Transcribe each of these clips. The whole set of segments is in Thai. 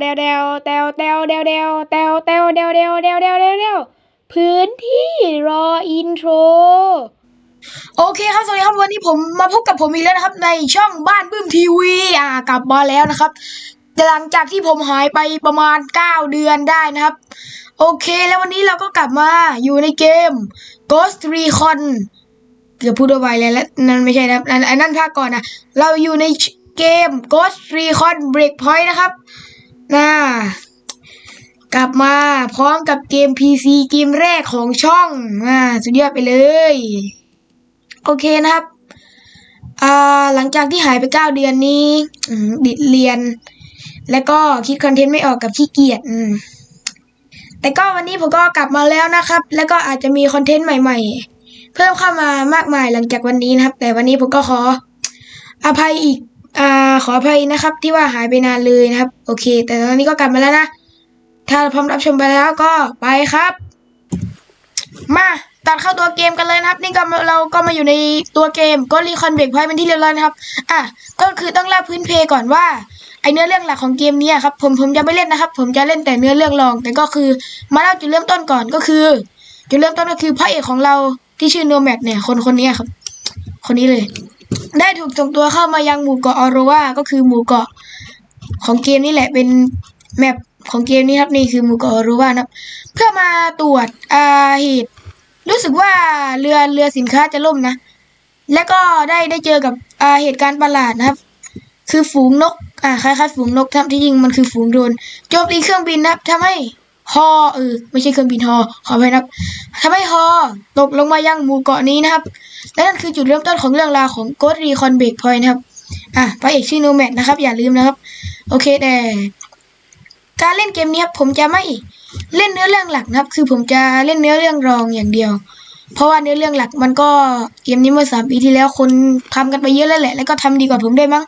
เดวเดวเดวเดวเดวเดวเดวเดวเดวเดวเดวเดวเดวเดวพื้นที่รออินโทร โอเคครับ สวัสดีครับ วันนี้ผมมาพบกับผมอีกแล้วนะครับ ในช่องบ้านบึ้มทีวีอ่ากลับมาแล้วนะครับหลังจากที่ผมหายไปประมาณ 9 เดือนได้นะครับ โอเคแล้ววันนี้เราก็กลับมาอยู่ในเกม Ghost Recon เกือบพูดอาไวแล้วและนั่นไม่ใช่นะครับอันอันนั้นภาคก่อนนะ เราอยู่ในเกม Ghost Recon Breakpoint นะครับ น่ากลับมาพร้อมกับเกม PC เกมแรกของช่องอ่าสุดยอดไปเลย โอเคนะครับอ่าหลังจากที่หายไปเก้าเดือนนี้ดิดเรียน แล้วก็คิดคอนเทนต์ไม่ออกกับขี้เกียจแต่ก็วันนี้ผมก็กลับมาแล้วนะครับ แล้วก็อาจจะมีคอนเทนต์ใหม่ ๆ เพิ่มเข้ามามากมายหลังจากวันนี้นะครับ แต่วันนี้ผมก็ขออภัยอีก อ่าขออภัยนะครับ ที่ว่าหายไปนานเลยนะครับ โอเค แต่ตอนนี้ก็กลับมาแล้วนะ ถ้าพร้อมรับชมไปแล้วก็ไปครับ มาตัดเข้าตัวเกมกันเลยนะครับ นี่ก็เราก็มาอยู่ในตัวเกมก็รีคอนเบรกพอยเป็นที่เรียบร้อยนะครับ อะก็คือต้องเล่าพื้นเพก่อนว่าไอเนื้อเรื่องหลักของเกมนี้ครับ ผมผมจะไม่เล่นนะครับ ผมจะเล่นแต่เนื้อเรื่องรอง แต่ก็คือมาเล่าจุดเริ่มต้นก่อนก็คือจุดเริ่มต้นก็คือพระเอกของเราที่ชื่อโนแมดเนี่ยคนคนนี้ครับ คนนี้เลย ได้ถูกส่งตัวเข้ามายังหมู่เกาะออโรวาก็คือหมู่เกาะของเกมนี่แหละเป็นแมปของเกมนี้ครับนี่คือหมู่เกาะออโรวานะครับ เพื่อมาตรวจอาเหตุรู้สึกว่าเรือเรือสินค้าจะล่มนะ แล้วก็ได้ได้เจอกับอาเหตุการณ์ประหลาดนะครับ คือฝูงนกอ่าคล้ายๆฝูงนกทที่จริงมันคือฝูงโดนโจมตีเครื่องบินนะครับทำให้ ฮอเออไม่ใช่เครื่องบินฮอขออภัยนะครับทำให้ฮอตกลงมายังหมู่เกาะนี้นะครับ และนั่นคือจุดเริ่มต้นของเรื่องราวของ Ghost Recon Breakpoint นะครับอะพระเอกชื่อโนแมดนะครับ อย่าลืมนะครับ โอเคแต่การเล่นเกมนี้ครับผมจะไม่เล่นเนื้อเรื่องหลักนะครับ คือผมจะเล่นเนื้อเรื่องรองอย่างเดียว เพราะว่าเนื้อเรื่องหลักมันก็เกมนี้เมื่อสามปีที่แล้วคนทำกันไปเยอะแล้วแหละ แล้วก็ทำดีกว่าผมด้วยมั้ง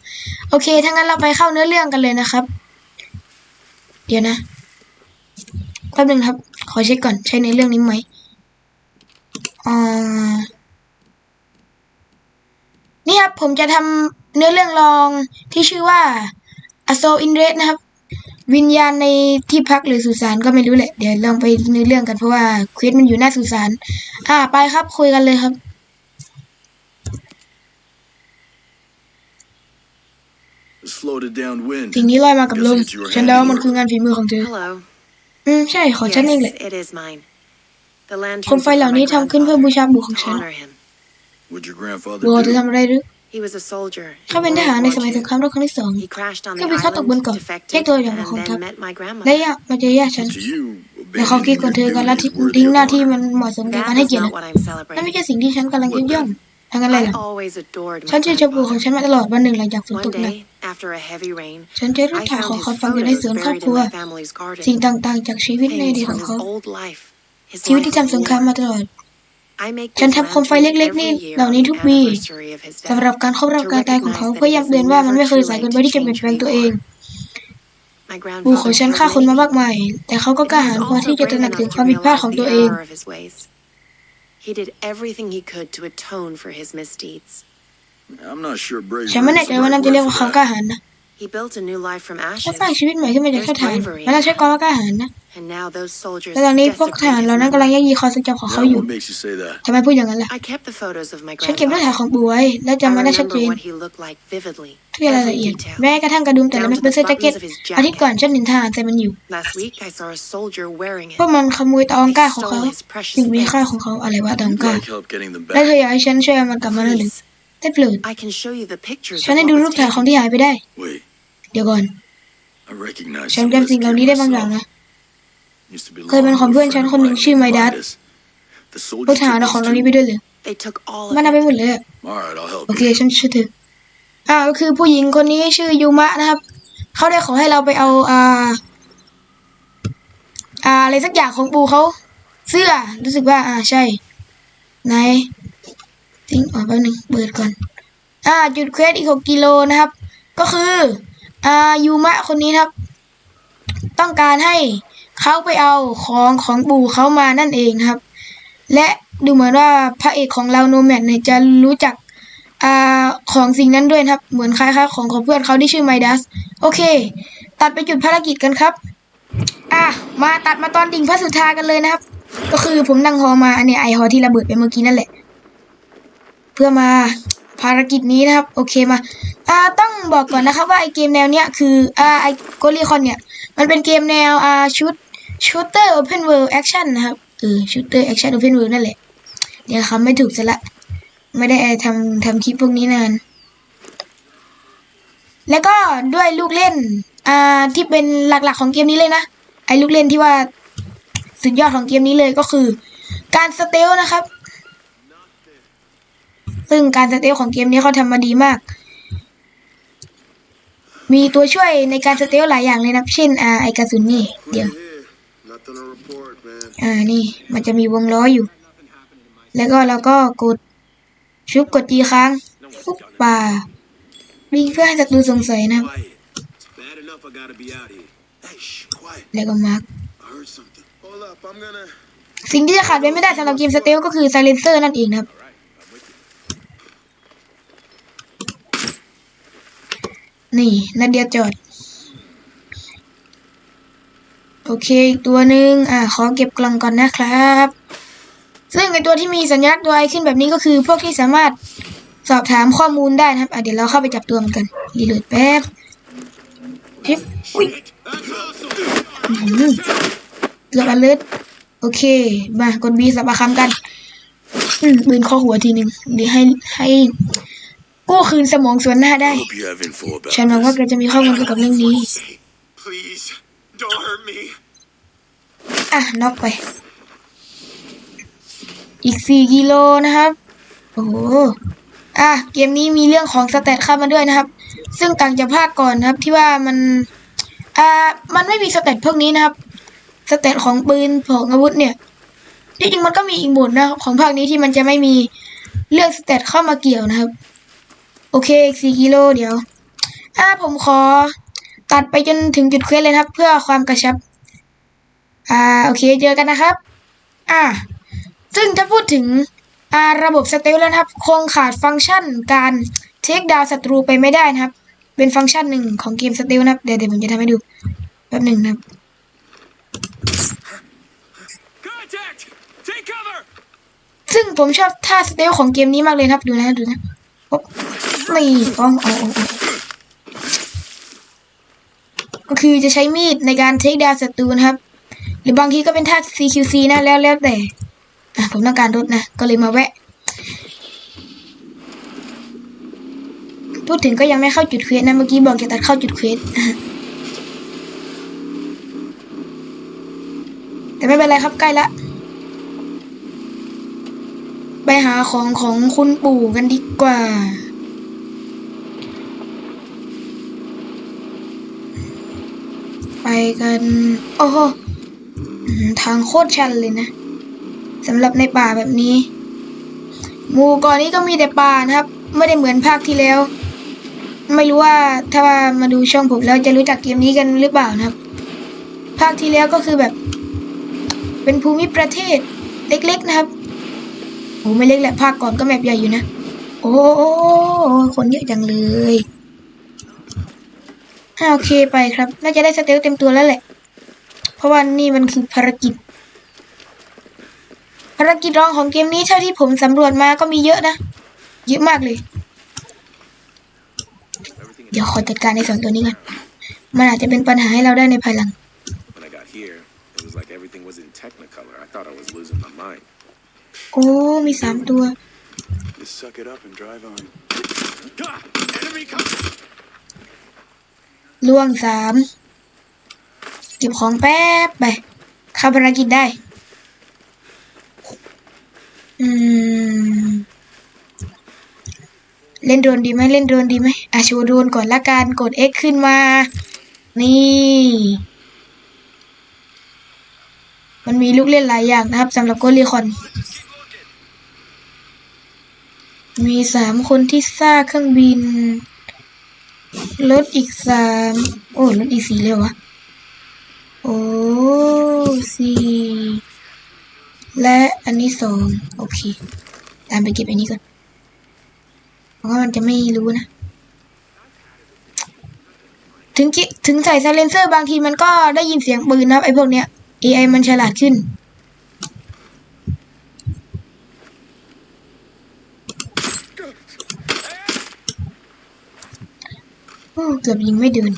โอเคถ้างั้นเราไปเข้าเนื้อเรื่องกันเลยนะครับ เดี๋ยวนะ แป๊บนึงครับ ขอเช็คก่อนใช้เนื้อเรื่องนี้ไหมอ่านี่ครับผมจะทำเนื้อเรื่องรองที่ชื่อว่า a s o in Red นะครับ วิญญาณในที่พักหรือสุสานก็ไม่รู้แหละ เดี๋ยวลองไปเนื้อเรื่องกันเพราะว่าเควสมันอยู่หน้าสุสานอ่าไปครับคุยกันเลยครับ Slowed it down wind. สิ่งนี้ลอยมากับลมฉันเดาว่ามันคืองานฝีมือของเธอ Hello. อืมใช่ของฉันเองแหละ Yes, it is mine. The โคม lanterns ไฟเหล่านี้ทำขึ้นเพื่อบูชาบุตรของ to ฉัน honor him. What'd your grandfather บัวเธอ do? ทำอะไรหรือ He was a soldier. in เขาเป็นท World หารใน War สมัยส II. งครามโลกครั้งที่สอง He crashed on เครื่ the องบินเข้าตกบน island, เกาะแยก defected, ตัวอย่างของ and ทัพ then met my ได้ grandmother. ยากมาเจอญาติฉัน To you, แต่เขาคิด abandoning ก่อน your เธอการละ duty ทิ้ is ง worthy ทิ้ง of หน้าที่ honor. มันเหมาะสมกับการ That ให้ is เกียรติ not what I'm นั่นไม่ celebrating. ใช่สิ่งที่ฉันกำลังยกย่อง ทางอะไร I ล่ะ always adored ฉัน my ชื่อชมพูของ grandfather. ฉันมาตลอดวันหนึ่งหลังจากฝนต One กหนัก day, after a heavy rain, ฉันเจอรูป I ถ่ายของ found เขา his ฝังอยู่ใน photos สวนครอบ buried ครัว in my family's สิ่ง garden. ต่างๆ จากชีวิตในอดีต Things ของ from เขา his old life. His ชีวิต life ที่ of ทำสงคราม war. มาตลอด I make ฉัน these ทำโคมไฟ lanterns เล็กๆนี่ every year เหล่า on นี้ the ทุกปี anniversary of his สำ death หรับการครบรอบ to การตายของเขา recognize เพื่อ that ย้ำ it เตือน is ว่ามันไม่ never เคย too สายเกิน late ไป to ที่จะเปลี่ยน change แปลง who ตัว you เอง are. My ปู่ของ grandfather ฉัน killed ฆ่าคนมา many มากมาย แต่เขาก็กล้า He หาญ was พอ also ที่จะตระ brave หนัก enough ถึง to ความผิดพลาด realize ของ the ตัวเอง He did everything he could to atone for his misdeeds. I'm not sure Brave. Siya man na, kaya man ang dili ko hangkahan. The ว่านั่น right จะเรียก word ว่า for ความกล้า that. หาญนะ He built a new life from เขา ashes, สร้างชีวิตใหม่ขึ้นมาจากแค่ฐานมันน่าใช้ความว่ากล้าหาญนะ and now those soldiers และตอนนี้พวกทหาร desecrate เหล่า his นั้นกำลัง memory. ยัดยีความทรงจำของเขา Now, อยู่ what makes you say that? ทำไมพูดอย่างนั้นล่ะ I kept the photos of my ฉันเก็บรูปถ่าย grandfather. ของปู่ไว้และ I จำมันได้ชัดเจ remember น what he looked like vividly, ทุกรายละ every เอียด detail. แม้กระทั่งกระดุมแต่ละเม็ดบนเสื้อแจ็คเก็ต Down to the buttons of his อาทิตย์ก่อนฉันเห็นทหารใส่มันอยู่ Last week, I saw a soldier wearing พวก it. มันขโมยตะอองก้าของเขา They stole his precious สิ่งมีค่า things. ของเขาอะไรวะตะออง You'd ก้า like help getting them และเธอ back. อยากให้ฉันช่วยเอามันกลับมาหน่อยหรือ Please, ได้โปรด I can show you the pictures ฉัน of ให้ what ดู was รูปถ่ายของ taken. ที่หายไปได้ Wait, เดี๋ยวก่อน I recognize ฉัน some of จำ this สิ่งเหล่า gear นี้ได้บางอย่าง myself. นะ Used to เคยเป็น belong ของ to a เพื่อนฉัน friend คน of หนึ่ง mine ชื่อ named ไมดัส Midas. The พวก soldiers ทหาร took เอาของ these เหล่านี้ too. ไปด้วยเลย They took all มัน of เอาไป it. หมดเลยอะ All right, I'll help โอเค you. ฉันช่วยเธออ่าก็คือผู้หญิงคนนี้ชื่อยูมะนะครับ เขาได้ขอให้เราไปเอาอ่า อ่าอะไรสักอย่างของปู่เขาเสื้อ รู้สึกว่า อ่าใช่ ไหนทิ้งออกแป๊บนึงเปิดก่อน อ่า จุดเควสอีกหกกิโลนะครับ ก็คือ อายูมะคนนี้ครับ ต้องการให้เขาไปเอาของของปู่เขามานั่นเองครับ และดูเหมือนว่าพระเอกของเราโนแมดเนี่ยจะรู้จักอของสิ่งนั้นด้วยครับ เหมือนคล้ายๆของของเพื่อนเขาที่ชื่อไมดัส โอเค ตัดไปจุดภารกิจกันครับ อะ มาตัดมาตอนดิ่งพระสุธากันเลยนะครับ ก็คือผมนั่งฮอมาอันเนี้ยไอฮอที่ระเบิดไปเมื่อกี้นั่นแหละ เพื่อมา ภารกิจนี้นะครับ โอเคมาอ่าต้องบอกก่อนนะครับว่าไอเกมแนวเนี้ยคืออ่าไอโกลีคอนเนี่ย มันเป็นเกมแนวอ่าชุดชูเตอร์โอเพนเวิลด์แอคชั่นนะครับเออชูเตอร์แอคชั่นโอเพนเวิลด์นั่นแหละ เดี๋ยวคำไม่ถูกซะละ ไม่ได้ทำทำคลิปพวกนี้นาน แล้วก็ด้วยลูกเล่นอ่าที่เป็นหลักๆของเกมนี้เลยนะไอลูกเล่นที่ว่าสุดยอดของเกมนี้เลยก็คือ การสเตลนะครับ ซึ่งการสเตลของเกมนี้เขาทำมาดีมาก มีตัวช่วยในการสเตลหลายอย่างเลยนะเช่นอ่าไอกระสุนนี่เดี๋ยวอ่านี่มันจะมีวงล้ออยู่ แล้วก็เราก็กดชุบกดจีค้างฟุบป่าวิ่งเพื่อให้ศัตรูสงสัยนะแล้วก็มาร์กสิ่งที่จะขาดไปไม่ได้สำหรับเกมสเตลก็คือไซเลนเซอร์นั่นเองนะครับ นี่นัดเดียจอด โอเคอีกตัวหนึ่งอ่าขอเก็บกล่องก่อนนะครับ ซึ่งไอตัวที่มีสัญลักษณ์ตัวไอขึ้นแบบนี้ก็คือ พวกที่สามารถสอบถามข้อมูลได้นะครับอะเดี๋ยวเราเข้าไปจับตัวมันกันรีโหลดแป๊บเฮ้ยอุ้ยเกือบอเลิศโอเค มากดบีสับประคำกัน อืมปืนข้อหัวทีหนึ่งเดี๋ยวให้ให้ กู้คืนสมองส่วนหน้าได้ Hope you have info about ฉันหวังว่าแกจะมีข้อมูลเกี่ยวกับเรื่องนี้ Say, please, don't hurt me. อะน็อกไป อีกสี่กิโลนะครับ โอ้โหอะเกมนี้มีเรื่องของสเตตเข้ามาด้วยนะครับ ซึ่งต่างจากภาคก่อนนะครับที่ว่ามัน อ่า มันไม่มีสเตตพวกนี้นะครับ สเตตของปืนของอาวุธเนี่ยที่จริงมันก็มีอีกหมุดนะครับของภาคนี้ที่มันจะไม่มีเรื่องสเตตเข้ามาเกี่ยวนะครับ โอเคอีกสี่กิโลเดี๋ยวอ่าผมขอ ตัดไปจนถึงจุดเควสเลยนะครับ เพื่อความกระชับ อ่าโอเคเจอกันนะครับ อ่า ซึ่งจะพูดถึงอ่าระบบสเตลแล้วนะครับ คงขาดฟังก์ชันการเทคดาวศัตรูไปไม่ได้นะครับ เป็นฟังก์ชันหนึ่งของเกมสเตลนะครับเดี๋ยวเดี๋ยวผมจะทำให้ดูแป๊บหนึ่งนะครับ Contact! Take cover! ซึ่งผมชอบท่าสเตลของเกมนี้มากเลยนะครับดูนะดูนะโอ๊ะ นี่อ๋ออ๋ออ๋ออ๋อก็คือจะใช้มีดในการเทคดาวศัตรูนะครับ หรือบางทีก็เป็นท่า CQC นะแล้วแล้วแต่ผมต้องการรถนะ ก็เลยมาแวะ พูดถึงก็ยังไม่เข้าจุดเควสนะ เมื่อกี้บอกจะตัดเข้าจุดเควสแต่ไม่เป็นไรครับใกล้ละ ไปหาของของคุณปู่กันดีกว่า ไป กัน โอ้โหทางโคตรชันเลยนะสำหรับในป่าแบบนี้ หมู่ก่อนนี้ก็มีแต่ป่านะครับ ไม่ได้เหมือนภาคที่แล้ว ไม่รู้ว่าถ้าามาดูช่องผมแล้วจะรู้จักเกมนี้กันหรือเปล่านะครับ ภาคที่แล้วก็คือแบบ เป็นภูมิประเทศเล็กๆนะครับโอ้ไม่เล็กแหละภาคก่อนก็แมปใหญ่อยู่นะ โอ้คนเยอะจังเลย อ่าโอเคไปครับ น่าจะได้สเตลเต็มตัวแล้วแหละ เพราะว่านี่มันคือภารกิจ ภารกิจรองของเกมนี้เท่าที่ผมสำรวจมาก็มีเยอะนะ เยอะมากเลย เดี๋ยวขอจัดการในสองตัวนี้ก่อนมันอาจจะเป็นปัญหาให้เราได้ในภายหลัง When I got here, it was like everything was in Technicolor. I thought I was losing my mind. โอ้ มีสามตัว ล่วงสามเก็บของแป๊บไปข้าภารกิจได้ อืม เล่นโดรนดีไหมเล่นโดรนดีไหมอะโชว์โดรนก่อนละกันกด X ขึ้นมา นี่ มันมีลูกเล่นหลายอย่างนะครับสำหรับโกลีคอนมีสามคนที่ซ่าเครื่องบิน รถอีกสามโอ้รถอีกสี่เลยวะโอ้สี่และอันนี้สองโอเค ตามไปเก็บอันนี้ก่อนเพราะว่ามันจะไม่รู้นะ ถึงกิถึงใส่ไซเลนเซอร์บางทีมันก็ได้ยินเสียงปืนนะไอ้พวกเนี้ย AI มันฉลาดขึ้น เกือบยิงไม่เดิน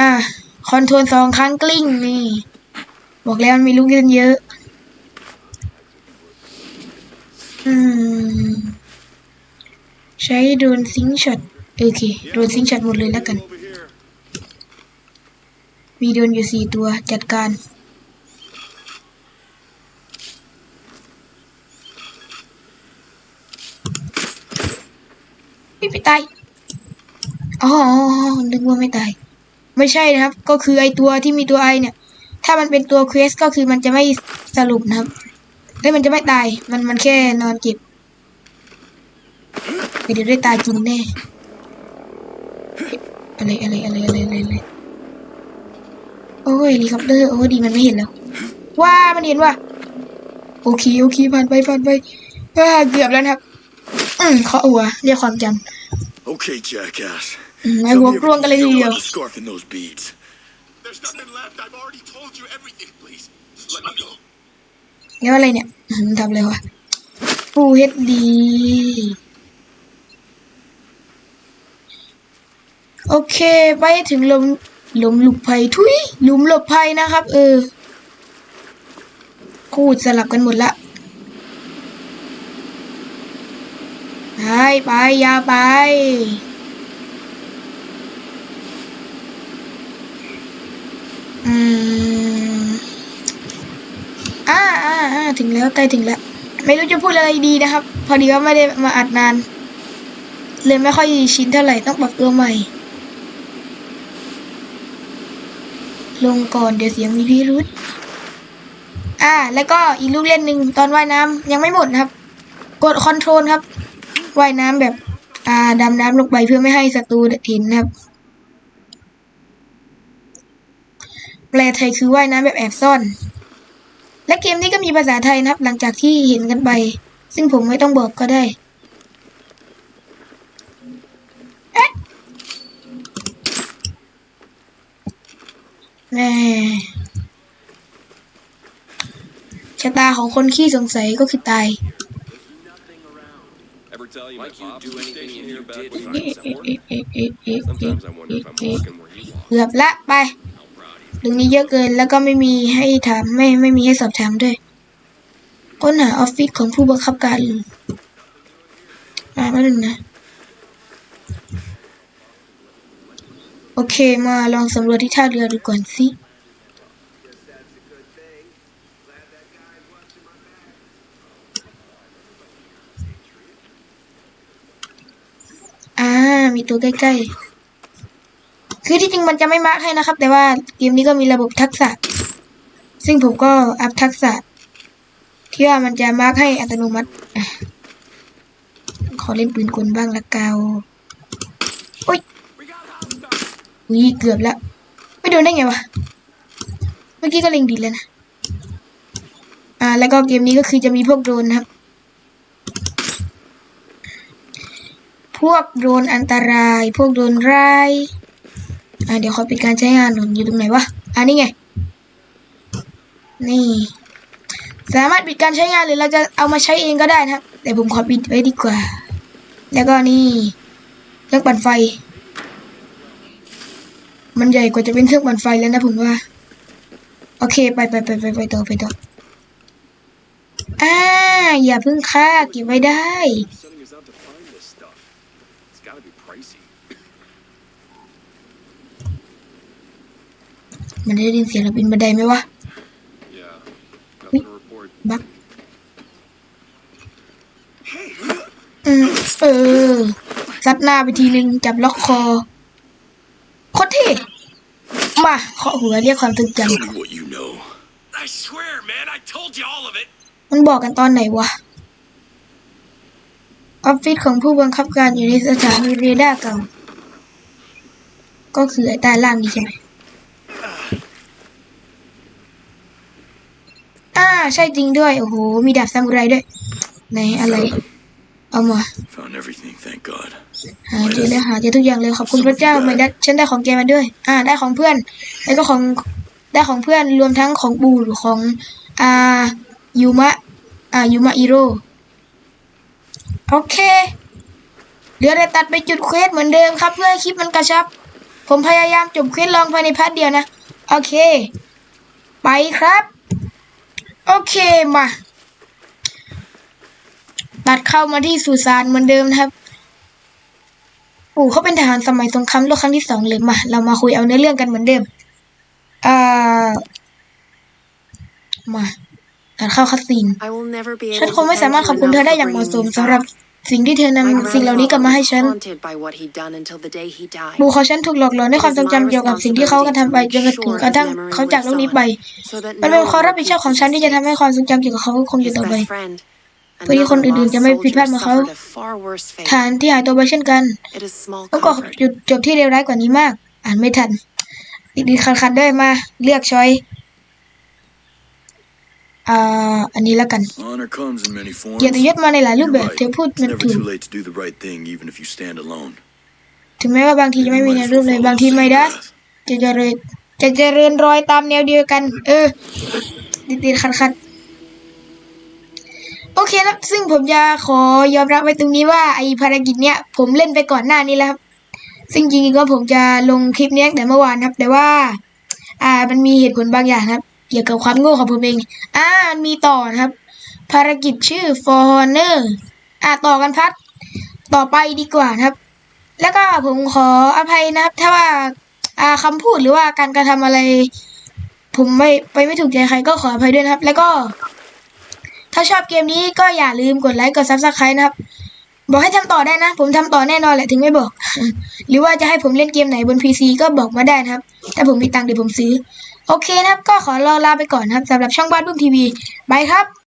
อะ คอนโทรลสองครั้งกลิ้งนี่ บอกแล้วมันมีลูกเล่นเยอะ อืม ใช้โดนซิงช็อตโอเค โดนซิงช็อตหมดเลยแล้วกัน มีโดนอยู่สี่ตัวจัดการไม่ไปตาย อ๋อนึกว่าไม่ตาย ไม่ใช่นะครับ ก็คือไอตัวที่มีตัวไอเนี่ย ถ้ามันเป็นตัวเควสก็คือมันจะไม่สรุปนะครับเอ้ยมันจะไม่ตาย มันมันแค่นอนเจ็บเดี๋ยวได้ตายจริงแน่อะไรอะไรอะไรอะไรอะไรอะไรโอ้ยเฮลิคอปเตอร์โอ้ยดีมันไม่เห็นแล้วว่ามันเห็นว่าโอเคโอเคผ่านไปผ่านไปว่าเกือบแล้วครับ อืมเคาะหัวเรียกความจ Okay, jackass. ำอืมไอ้หัวกลวงกันเลยที You เดียว know the scarf and those beads. There's nothing left. I've already told you everything. Please, just let me go. แล้วอะไรเนี่ยอืมทำอะไรวะฟูเฮดดีโอเคไปถึงหลมหลุมหลบภัยทุยหลุมหลบภัยนะครับ เออคูดสลับกันหมดละไปไปอยาไป อืมอ่าอ่าอ่าถึงแล้วใกล้ถึงแล้ว ไม่รู้จะพูดอะไรดีนะครับ พอดีว่าไม่ได้มาอัดนาน เลยไม่ค่อยชินเท่าไหร่ต้องปรับตัวใหม่ ลงก่อนเดี๋ยวเสียงมีพิรุษอ่า แล้วก็อีกลูกเล่นหนึ่งตอนว่ายน้ำยังไม่หมดนะครับ กดคอนโทรลครับ ว่ายน้ำแบบ อ่าดำน้ำลงไปเพื่อไม่ให้ศัตรูเห็นนะครับ แป ลไทยคือว่ายน้ำแบบแอบซ่อน และเกมนี้ก็มีภาษาไทยนะครับ หลังจากที่เห็นกันไป ซึ่งผมไม่ต้องบอกก็ได้เอ๊ะแม่ชะตาของคนขี้สงสัยก็คือตาย Ever tell you Like my you pops do was anything stationed you here back did when for I was someone. born? เอ๊ะเอ๊ะเอ๊ะเอ๊ะเอ๊ะ Sometimes I wonder if I'm เอ๊ะ walking where you walk. เกือบละไป ตรงนี้เยอะเกินแล้วก็ไม่มีให้ถามไม่ไม่มีให้สอบถามด้วย ค้นหาออฟฟิศของผู้บังคับการอ่าแป๊บนึงนะ โอเคมาลองสำรวจที่ท่าเรือดูก่อนสิอ่ามีตัวใกล้ๆ คือที่จริงมันจะไม่มาร์กให้นะครับ แต่ว่าเกมนี้ก็มีระบบทักษะ ซึ่งผมก็อัพทักษะ ที่ว่ามันจะมาร์กให้อัตโนมัติอขอเล่นปืนกลบ้างละกาวโอ้ยอุ้ยเกือบแล้วไม่โดนได้ไงวะ เมื่อกี้ก็เล็งดีแล้วนะ อ่า แล้วก็เกมนี้ก็คือจะมีพวกโดรนนะครับ พวกโดรนอันตราย พวกโดรนร้าย อ่าเดี๋ยวขอปิดการใช้งานหน่อยอยู่ตรงไหนวะอ่านี่ไง นี่ สามารถปิดการใช้งานหรือเราจะเอามาใช้เองก็ได้นะครับ แต่ผมขอปิดไว้ดีกว่า แล้วก็นี่เครื่องปั่นไฟ มันใหญ่กว่าจะเป็นเครื่องปั่นไฟแล้วนะผมว่า โอเคไปไปไปไปไปต่อไปต่ออ่าอย่าเพิ่งฆ่าเก็บไว้ได้ มันได้ยินเสียงเราเป็นบันไดไหมวะ Yeah. Nothing to report. บักอืมเออซัดหน้าไปทีนึงจับล็อกคอโคตรเท่มาเคาะหัวเรียกความตึงจ Tell me what you know. I swear, man, I told you all of it. ำมันบอกกันตอนไหนวะ ออฟฟิศของผู้บังคับการอยู่ในสถานีเรดาร์เก่า ก็คือไอ้ใต้ล่างนี้ใช่ไหม อ่าใช่จริงด้วย โอ้โห มีดาบซามูไรด้วยไหนอะไร เอามา Found everything, thank God. หาเจอเลยหาเจอทุกอย่างเลยขอบคุณพระเจ้าไม่ได้ฉันได้ของแกมาด้วย อ่า ได้ของเพื่อน แล้วก็ของได้ของเพื่อนรวมทั้งของบูหรือของอ่ายูมะอ่ายูมะอีโร่โอเคเดี๋ยวเราตัดไปจุดเควสเหมือนเดิมครับ เพื่อให้คลิปมันกระชับ ผมพยายามจบเควสลองภายในพาร์ทเดียวนะ โอเค ไปครับ โอเคมา ตัดเข้ามาที่สุสานเหมือนเดิมนะครับโอ้เขาเป็นทหารสมัยสงครามโลกครั้งที่สองเลยมา เรามาคุยเอาเนื้อเรื่องกันเหมือนเดิมอ่ามาตัดเข้าคัสซีน I will never be ฉัน able คง to ไม่สา thank มารถ you ขอบคุณเธอ enough ได้ for อย่างเหมาะ bringing สม me สำหรับ back. สิ่งที่เธอนำ My สิ่งเหล่านี้กลับมาให้ grandfather ฉัน was haunted by what he'd done until the day he died. ปู่ของฉันถูกหลอกหลอนด้วยความทรงจำเกี่ยวกับสิ่งที่เขากระทำไปจนกระทั่งกระทั่งเขาจากโลกนี้ไป So that มัน no เป็น one ความรับผิดชอบของฉันที่จะทำให้ความทรงจำเกี่ยวกับเขาคงอยู่ His ต่อไป best friend, เพื่อที่คน another อื่นๆ lost จะไม่ผิดพลาด soldier, เหมือนเขา suffered a far worse fate. ฐานที่หายตัวไปเช่นกัน It is small แล้วก็ comfort. จุดจบที่เลวร้ายกว่านี้มาก อ่านไม่ทันดีๆคันๆด้วยมา เลือกช้อย อ่าอันนี้แล้วกัน Honor comes in many forms. เกียรติยศมาในหลายรูป You're แบบ right. เธอพูด It's มัน never ถูก too late to do the right thing, even if you stand alone. ถึงแม้ว่าบางทีจะไม่มีในรูปเลยบางทีไม่ได้จะเจริญจะเจริญรอยตามแนวเดียวกัน เออติดๆขัดๆโอเคนะซึ่งผมจะขอยอมรับไว้ตรงนี้ว่าไอภารกิจเนี้ยผมเล่นไปก่อนหน้านี้แล้วครับ ซึ่งจริงๆก็ผมจะลงคลิปเนี้ยตั้งแต่เมื่อวานครับ แต่ว่า อ่ามันมีเหตุผลบางอย่างครับ เกี่ยวกับความโง่ของผมเอง อ่ามีต่อนะครับ ภารกิจชื่อ For Honor อ่าต่อกันพัด ต่อไปดีกว่านะครับ แล้วก็ผมขออภัยนะครับ ถ้าว่าอ่าคำพูดหรือว่าการกระทำอะไร ผมไม่ไปไม่ถูกใจใครก็ขออภัยด้วยนะครับ แล้วก็ ถ้าชอบเกมนี้ก็อย่าลืมกดไลค์กดซับสไครต์นะครับ บอกให้ทำต่อได้นะ ผมทำต่อแน่นอนแหละถึงไม่บอก หรือว่าจะให้ผมเล่นเกมไหนบน PC ก็บอกมาได้นะครับ ถ้าผมมีตังค์เดี๋ยวผมซื้อ โอเคนะครับ ก็ขอรอลาไปก่อนนะครับสำหรับช่องบ้านบุ้มทีวีบายครับ